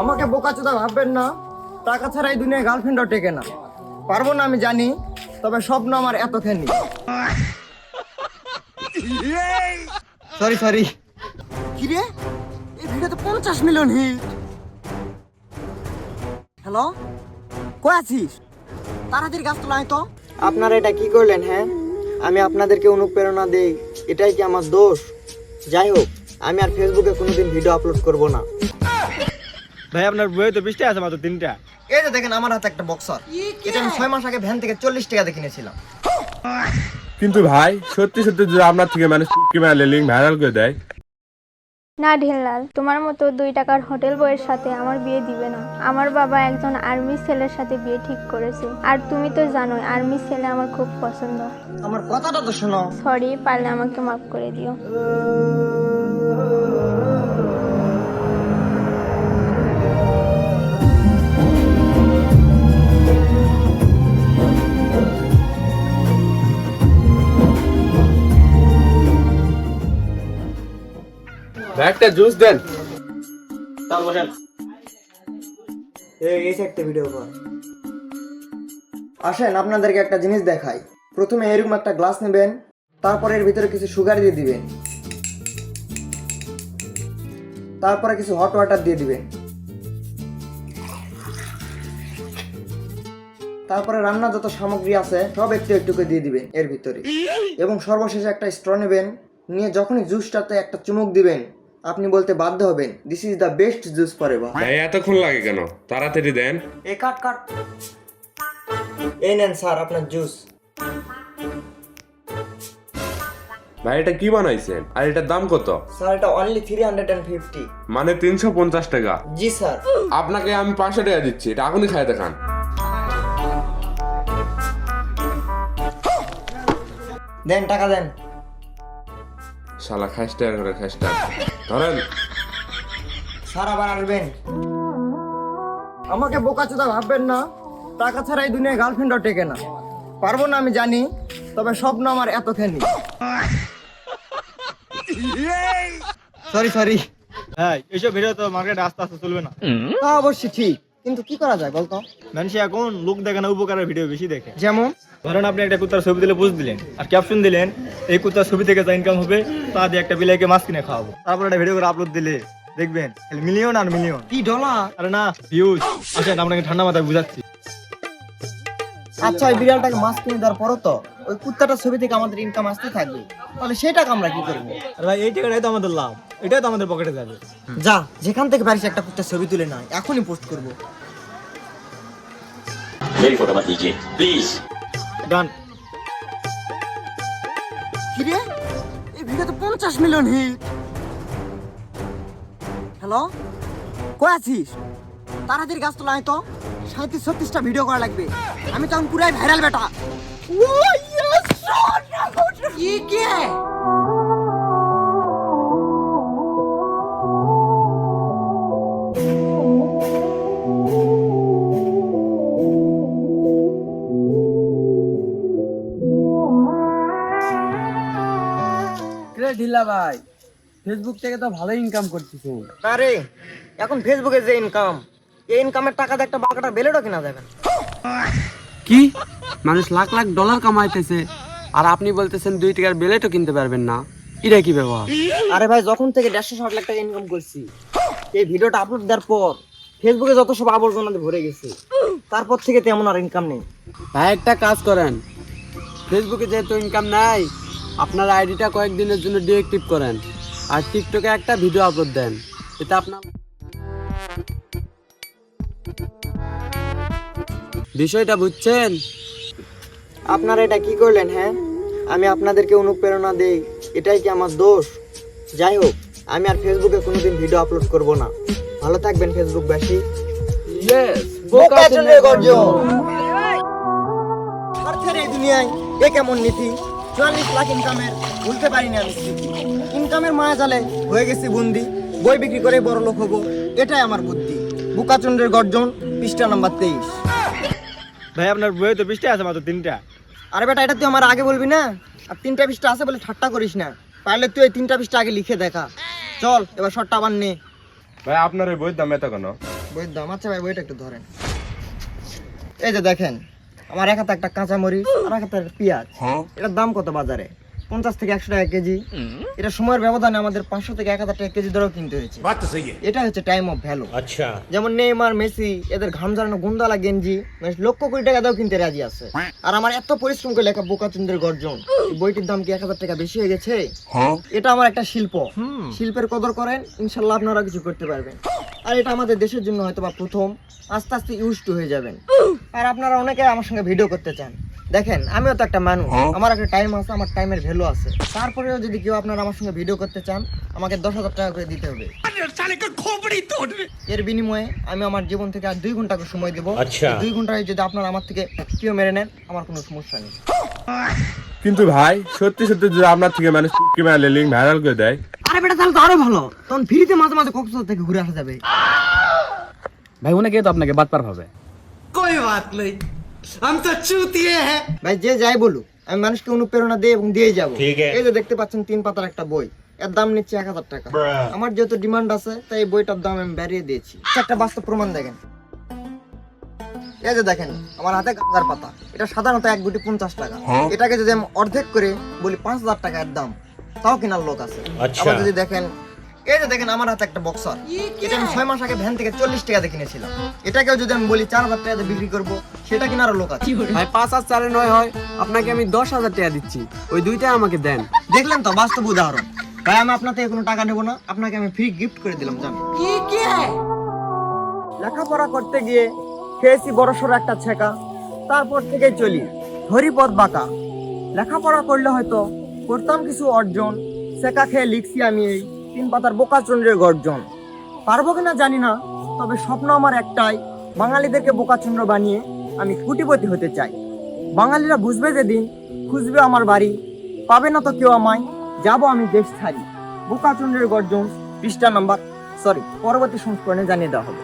আমাকে বোকা বোকাচোদা ভাববেন না টাকা ছাড়া এই দুনিয়ায় গার্লফ্রেন্ডও টেকে না। পারব না আমি জানি তবে স্বপ্ন আমার এত এতখানি। সরি সরি কিরে? এই ভিডিওতে পঞ্চাশ মিলিয়ন হিট হ্যালো কই আছিস? তাড়াতাড়ি গাছ তোলাই তো। আপনারা এটা কি করলেন হ্যাঁ? আমি আপনাদেরকে অনুপ্রেরণা দেই এটাই কি আমার দোষ? যাই হোক আমি আর ফেসবুকে কোনোদিন ভিডিও আপলোড করব না। ভাই আপনার বইয়ে তো বৃষ্টি আছে মাত্র তিনটা। এই যে দেখেন আমার হাতে একটা বক্সার এটা আমি ছয় মাস আগে ভ্যান থেকে চল্লিশ টাকাতে কিনেছিলাম। কিন্তু ভাই সত্যি সত্যি যদি আপনার থেকে মানুষ লিঙ্ক ভাইরাল করে দেয়। না ঢেললাল তোমার মতো দুই টাকার হোটেল বইয়ের সাথে আমার বিয়ে দিবে না। আমার বাবা একজন আর্মি ছেলের সাথে বিয়ে ঠিক করেছে। আর তুমি তো জানোই আর্মি ছেলে আমার খুব পছন্দ। আমার কথাটা তো শোনো। সরি পারলে আমাকে মাফ করে দিও। একটা জুস দেন। তার বসেন। এই এই একটা ভিডিও কর। আসেন আপনাদেরকে একটা জিনিস দেখাই। প্রথমে এরকম একটা গ্লাস নেবেন তারপরে এর ভিতরে কিছু সুগার দিয়ে দিবেন। তারপরে কিছু হট ওয়াটার দিয়ে দিবেন। তারপরে রান্না যত সামগ্রী আছে সব একটু একটু করে দিয়ে দিবেন এর ভিতরে। এবং সর্বশেষে একটা স্ট্র নেবেন নিয়ে যখনই জুসটাতে একটা চুমুক দিবেন আপনি বলতে বাধ্য হবেন this is the best juice for ever ভাই এতক্ষণ লাগে কেন? তাড়াতাড়ি দেন। এই কাট কাট। এই নেন স্যার আপনার জুস ভাই এটা কি বানাইছেন? আর এটার দাম কত? স্যার এটা only three hundred and fifty মানে তিনশো পঞ্চাশ টাকা। জি স্যার। আপনাকে আমি পাঁচশো টাকা দিচ্ছি এটা এখনই খাই দেখান দেন টাকা দেন। শালা খাইস টাকা করে খাইস ধরেন। স্যার আবার আসবেন। আমাকে বোকাচোদা ভাববেন না টাকা ছাড়া এই দুনিয়ায় গার্লফ্রেন্ডও টেকে না। পারব না আমি জানি তবে স্বপ্ন আমার এত এতখানি সরি সরি হ্যাঁ এইসব ভিডিও তো মার্কেটে আস্তে আস্তে চলবে না। তা অবশ্যই ঠিক। কিন্তু কি করা যায় বলতো? মানুষ এখন লোক দেখে না উপকারের ভিডিও বেশি দেখে। যেমন? ধরেন আপনি একটা কুত্তার ছবি দিলে বুঝ দিলেন আর ক্যাপশন দিলেন এই কুত্তার ছবি থেকে যা ইনকাম হবে তা দিয়ে একটা বিলাইকে মাছ কিনে খাওয়াবো। তারপর একটা ভিডিও করে আপলোড দিলে দেখবেন মিলিয়ন আর মিলিয়ন কি ডলার আরে না ভিউজ আচ্ছা আপনাকে ঠান্ডা মাথায় বুঝাচ্ছি। আচ্ছা ওই বিড়ালটাকে মাছ কিনে দেওয়ার পরও তো ওই কুত্তাটার ছবি থেকে আমাদের ইনকাম আসতে থাকবে তাহলে সেই টাকা আমরা কি করবো আরে ভাই এই টাকাটাই তো আমাদের লাভ এটাই তো আমাদের পকেটে যাবে যা যেখান থেকে পারিস একটা কুত্তার ছবি তুলে না এখনই পোস্ট করবো मेरी फोटो मत लीजिए प्लीज ডান কিরে এই ভিডিওতে পঞ্চাশ মিলিয়ন হিট হ্যালো কই আছিস তাড়াতাড়ি গাছ তোলা তো সাঁত্রিশ ছত্রিশটা ভিডিও করা লাগবে। আমি তখন পুরাই ভাইরাল বেটা। কি? ঢিলা ভাই? ফেসবুক থেকে তো ভালো ইনকাম করছিস আরে এখন ফেসবুকে যে ইনকাম এই ইনকামের টাকা দিয়ে একটা বালকাটা বেলেটও কিনা যাবে না। কি? মানুষ লাখ লাখ ডলার কামাইতেছে আর আপনি বলতেছেন দুই টাকার বেলেটও কিনতে পারবেন না। এটা কি ব্যবহার? আরে ভাই যখন থেকে দেড়শো ষাট লাখ টাকা ইনকাম করছি এই ভিডিওটা আপলোড দেওয়ার পর ফেসবুকে যত সব আবর্জনা ভরে গেছে তারপর থেকে তেমন আর ইনকাম নেই। ভাই একটা কাজ করেন। ফেসবুকে যেহেতু ইনকাম নাই আপনার আইডিটা কয়েকদিনের জন্য ডিএক্টিভ করেন। আর টিকটকে একটা ভিডিও আপলোড দেন। এটা আপনার বিষয়টা বুঝছেন? আপনারা এটা কি করলেন হ্যাঁ? আমি আপনাদেরকে অনুপ্রেরণা দেই এটাই কি আমার দোষ? যাই হোক আমি আর ফেসবুকে কোনোদিন ভিডিও আপলোড করব না। ভালো থাকবেন ফেসবুকবাসী স্বার্থের এই দুনিয়ায় এ কেমন নীতি? চুয়াল্লিশ লাখ ইনকামের ভুলতে পারিনি আমি। ইনকামের মায়া জালে হয়ে গেছি বন্দি। বই বিক্রি করে বড় লোক হব এটাই আমার বুদ্ধি। বুকাচন্দ্রের গর্জন পৃষ্ঠা নাম্বার তেইশ। ভাই আপনার বইয়ে তো বৃষ্টি আছে মাত্র তিনটা। আরে বেটা এটা তুই আমার আগে বলবি না? আর তিনটা পৃষ্ঠা আছে বলে ঠাট্টা করিস না। পারলে তুই এই তিনটা পৃষ্ঠা আগে লিখে দেখা। চল এবার শর্টটা আবার নে। ভাই আপনার ওই বইয়ের দাম এত কেন? বইয়ের দাম আচ্ছা ভাই বইটা একটু ধরেন। এই যে দেখেন আমার এক হাতে একটা কাঁচা মরিচ আর এক হাতে একটা পেঁয়াজ। এটার দাম কত বাজারে? পঞ্চাশ থেকে একশো টাকা কেজি। এটা সময়ের ব্যবধানে আমাদের পাঁচশো থেকে এক হাজার টাকা কেজি দরেও কিনতে হয়েছে। এটা হচ্ছে টাইম অফ ভ্যালু আচ্ছা। যেমন নেইমার মেসি এদের ঘাম ঝরানো গুন্দালা গেঞ্জি মানে লক্ষ কোটি টাকা দাও কিনতে রাজি আছে। আর আমার এত পরিশ্রম করে লেখা বোকাচন্দ্রের গর্জন বইটির দাম কি এক হাজার টাকা বেশি হয়ে গেছে? এটা আমার একটা শিল্প। শিল্পের কদর করেন ইনশাল্লাহ আপনারা কিছু করতে পারবেন। আর এটা আমাদের দেশের জন্য হয়তো বা প্রথম আস্তে আস্তে ইউজ টু হয়ে যাবেন। আর আপনারা অনেকে আমার সঙ্গে ভিডিও করতে চান। দেখেন আমিও তো একটা মানুষ। আমার একটা টাইম আছে আমার টাইমের ভ্যালু আছে। তারপরেও যদি কেউ আপনারা আমার সঙ্গে ভিডিও করতে চান আমাকে দশ হাজার টাকা করে দিতে হবে। এর বিনিময়ে আমি আমার জীবন থেকে আর দুই ঘণ্টা করে সময় দেবো। দুই ঘন্টায় যদি আপনারা আমার থেকে কেউ মেরে নেন আমার কোনো সমস্যা নেই। কিন্তু ভাই সত্যি সত্যি যদি আপনার থেকে মানুষ ক্যামেরা লিঙ্ক ভাইরাল করে দেয়। আরে বেটা তাহলে তো আরও ভালো। তখন ফ্রিতে মাঝে মাঝে কক্সবাজার থেকে ঘুরে আসা যাবে। ভাই অনেকে তো আপনাকে বাটপার ভাবে। ভাই যে যাই বলুক আমি মানুষকে অনুপ্রেরণা দিই এবং দিয়ে যাব। এই যে দেখতে পাচ্ছেন তিন পাতার একটা বই এর দাম নিচ্ছে এক হাজার টাকা। আমার যেহেতু ডিমান্ড আছে তাই এই বইটার দাম আমি বাড়িয়ে দিয়েছি। আচ্ছা, একটা বাস্তব প্রমাণ দেখেন। এই যে দেখেন আমার হাতে গাঁজার পাতা। এটা সাধারণত এক গুটি পঞ্চাশ টাকা। এটাকে যদি আমি অর্ধেক করে বলি পাঁচ হাজার টাকা এর দাম তাও কেনার লোক আছে। আবার যদি দেখেন এই যে দেখেন আমার হাতে একটা বক্সার এটা আমি ছয় মাস আগে ভ্যান থেকে চল্লিশ টাকাতে কিনেছিলাম। এটাকেও যদি আমি বলি চার হাজার টাকাতে বিক্রি করব সেটা কেনারও লোক আছে। ভাই পাঁচ আর চারে নয় হয় আপনাকে আমি দশ হাজার টাকা দিচ্ছি। ওই দুইটাই আমাকে দেন। দেখলেন তো বাস্তব উদাহরণ। ভাই আমি আপনার থেকে কোনো টাকা নেব না আপনাকে আমি ফ্রি গিফট করে দিলাম জান লেখাপড়া করতে গিয়ে খেয়েছি বড় সড়ো একটা ছেকা তারপর থেকে চলি। হরিপদ বাঁকা লেখাপড়া করলে হয়তো করতাম কিছু অর্জন শেখা খেয়ে লিখছি আমি এই। তিন পাতার বোকাচন্দ্রের গর্জন। পারব কিনা জানি না, তবে স্বপ্ন আমার একটাই, বাঙালিদেরকে বোকাচন্দ্র বানিয়ে আমি কুটিপতি হতে চাই। বাঙালিরা বুঝবে যেদিন খুঁজবে আমার বাড়ি, পাবে না তো কেউ আমায়, যাব আমি দেশ ছাড়ি। বোকাচন্দ্রের গর্জন, পৃষ্ঠা নাম্বার সরি পরবর্তী সংস্করণে জানিয়ে দেওয়া হবে।